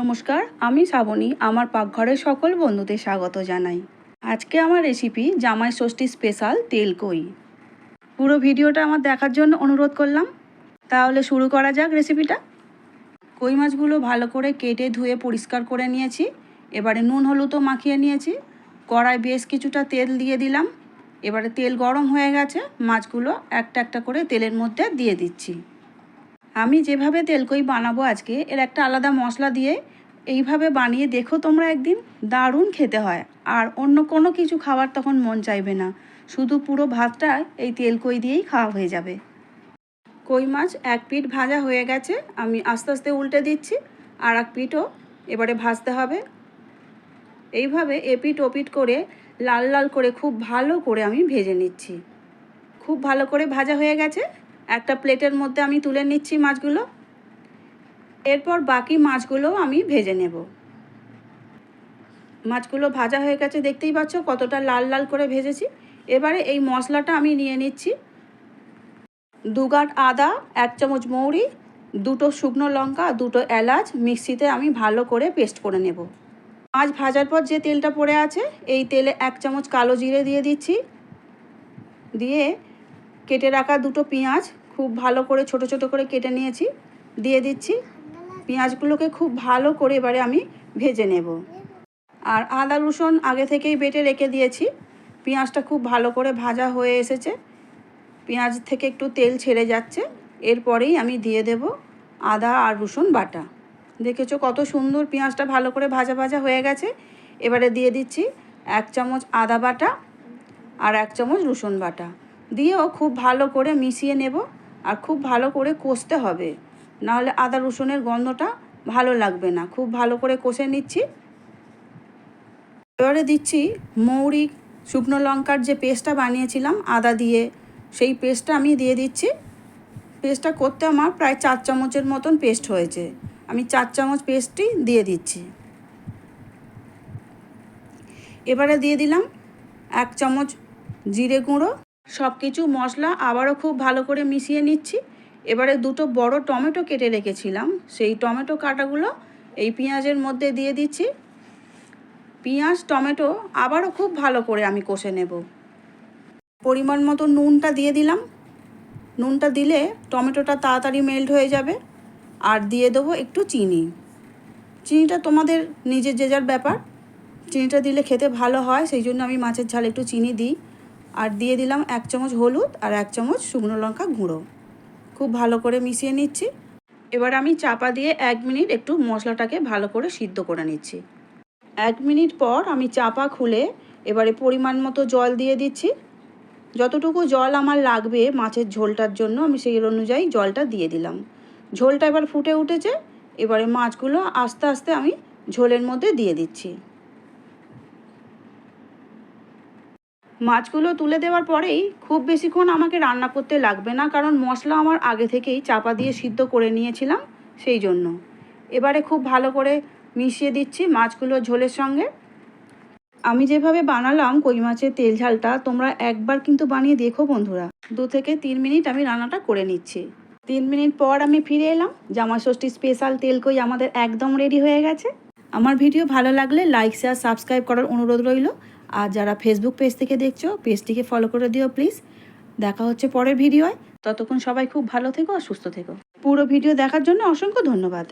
নমস্কার, আমি শ্রাবণী, আমার পাকঘরের সকল বন্ধুদের স্বাগত জানাই। আজকে আমার রেসিপি জামাই ষষ্ঠী স্পেশাল তেলকই পুরো ভিডিওটা আমার দেখার জন্য অনুরোধ করলাম। তাহলে শুরু করা যাক রেসিপিটা কই মাছগুলো ভালো করে কেটে ধুয়ে পরিষ্কার করে নিয়েছি। এবারে নুন হলুদও মাখিয়ে নিয়েছি। কড়াই বেশ কিছুটা তেল দিয়ে দিলাম। এবারে তেল গরম হয়ে গেছে। মাছগুলো একটা একটা করে তেলের মধ্যে দিয়ে দিচ্ছি। আমি যেভাবে তেলকই বানাবো আজকে, এর একটা আলাদা মশলা দিয়ে এইভাবে বানিয়ে দেখো তোমরা একদিন, দারুণ খেতে হয়। আর অন্য কোনো কিছু খাবার তখন মন চাইবে না। শুধু পুরো ভাতটা এই তেলকই দিয়েই খাওয়া হয়ে যাবে। কই মাছ, এক পিঠ ভাজা হয়ে গেছে, আমি আস্তে আস্তে উল্টে দিচ্ছি, আর এক পিঠও এবারে ভাজতে হবে। এইভাবে এপিট ওপিট করে লাল লাল করে খুব ভালো করে আমি ভেজে নিচ্ছি। খুব ভালো করে ভাজা হয়ে গেছে একটা প্লেটের মধ্যে আমি তুলে নিচ্ছি মাছগুলো। এরপর বাকি মাছগুলোও আমি ভেজে নেব। মাছগুলো ভাজা হয়ে গেছে, দেখতেই পাচ্ছ কতটা লাল লাল করে ভেজেছি। এবারে এই মশলাটা আমি নিয়ে নিচ্ছি। দু গাঁট আদা, এক চামচ মৌরি, দুটো শুকনো লঙ্কা, দুটো এলাচ মিক্সিতে আমি ভালো করে পেস্ট করে নেব। মাছ ভাজার পর যে তেলটা পড়ে আছে, এই তেলে এক চামচ কালো জিরে দিয়ে দিচ্ছি। দিয়ে কেটে রাখা দুটো পেঁয়াজ, খুব ভালো করে, ছোট ছোট করে কেটে নিয়েছি, দিয়ে দিচ্ছি। পেঁয়াজগুলোকে খুব ভালো করে এবারে আমি ভেজে নেব। আর আদা, রসুন আগে থেকেই বেটে রেখে দিয়েছি। পেঁয়াজটা খুব ভালো করে ভাজা হয়ে এসেছে। পেঁয়াজ থেকে একটু তেল ছেড়ে যাচ্ছে। এরপরেই আমি দিয়ে দেব আদা আর রসুন বাটা। দেখেছ কত সুন্দর পেঁয়াজটা ভালো করে ভাজা ভাজা হয়ে গেছে। এবারে দিয়ে দিচ্ছি এক চামচ আদা বাটা আর এক চামচ রসুন বাটা। দিয়েও খুব ভালো করে মিশিয়ে নেব আর খুব ভালো করে কষতে হবে। নাহলে আদা রসুনের গন্ধটা ভালো লাগবে না। খুব ভালো করে কষে নিচ্ছি। এবারে দিচ্ছি মৌরি, শুকনো লঙ্কার যে পেস্টটা বানিয়েছিলাম আদা দিয়ে, সেই পেস্টটা আমি দিয়ে দিচ্ছি। পেস্টটা করতে আমার প্রায় চার চামচের মতন পেস্ট হয়েছে। আমি চার চামচ পেস্টটি দিয়ে দিচ্ছি। এবারে দিয়ে দিলাম এক চামচ জিরে গুঁড়ো সব কিছু মশলা আবারও খুব ভালো করে মিশিয়ে নিচ্ছি। এবারে দুটো বড় টমেটো কেটে রেখেছিলাম। সেই টমেটো কাটাগুলো এই পেঁয়াজের মধ্যে দিয়ে দিচ্ছি। পেঁয়াজ, টমেটো আবারও খুব ভালো করে আমি কষে নেব। পরিমাণ মতো নুনটা দিয়ে দিলাম। নুনটা দিলে টমেটোটা তাড়াতাড়ি মেল্ট হয়ে যাবে। আর দিয়ে দেবো একটু চিনি। চিনিটা তোমাদের নিজের যে যার ব্যাপার। চিনিটা দিলে খেতে ভালো হয়, সেই জন্য আমি মাছের ঝাল একটু চিনি দিই। আর দিয়ে দিলাম এক চামচ হলুদ আর এক চামচ শুকনো লঙ্কা গুঁড়ো। খুব ভালো করে মিশিয়ে নিচ্ছি। এবার আমি চাপা দিয়ে এক মিনিট একটু মশলাটাকে ভালো করে সিদ্ধ করে নিচ্ছি। এক মিনিট পর আমি চাপা খুলে এবারে পরিমাণ মতো জল দিয়ে দিচ্ছি। যতটুকু জল আমার লাগবে মাছের ঝোলটার জন্য আমি সেই অনুযায়ী জলটা দিয়ে দিলাম। ঝোলটা এবার ফুটে উঠেছে। এবারে মাছগুলো আস্তে আস্তে আমি ঝোলের মধ্যে দিয়ে দিচ্ছি। মাছগুলো তুলে দেওয়ার পরেই খুব বেশিক্ষণ আমাকে রান্না করতে লাগবে না, কারণ মশলা আমার আগে থেকেই চাপা দিয়ে সিদ্ধ করে নিয়েছিলাম সেই জন্য। এবারে খুব ভালো করে মিশিয়ে দিচ্ছি মাছগুলো ঝোলের সঙ্গে। আমি যেভাবে বানালাম কই মাছের তেল ঝালটা, তোমরা একবার কিন্তু বানিয়ে দেখো বন্ধুরা। দু থেকে তিন মিনিট আমি রান্নাটা করে নিচ্ছি। তিন মিনিট পর আমি ফিরে এলাম। জামা ষষ্ঠী স্পেশাল তেল কই আমাদের একদম রেডি হয়ে গেছে। আমার ভিডিও ভালো লাগলে লাইক শেয়ার সাবস্ক্রাইব করার অনুরোধ রইল। আর যারা ফেসবুক পেজ থেকে দেখছ পেজটিকে ফলো করে দিও প্লিজ দেখা হচ্ছে পরের ভিডিওয়। ততক্ষণ সবাই খুব ভালো থেকো আর সুস্থ থেকো। পুরো ভিডিও দেখার জন্য অসংখ্য ধন্যবাদ।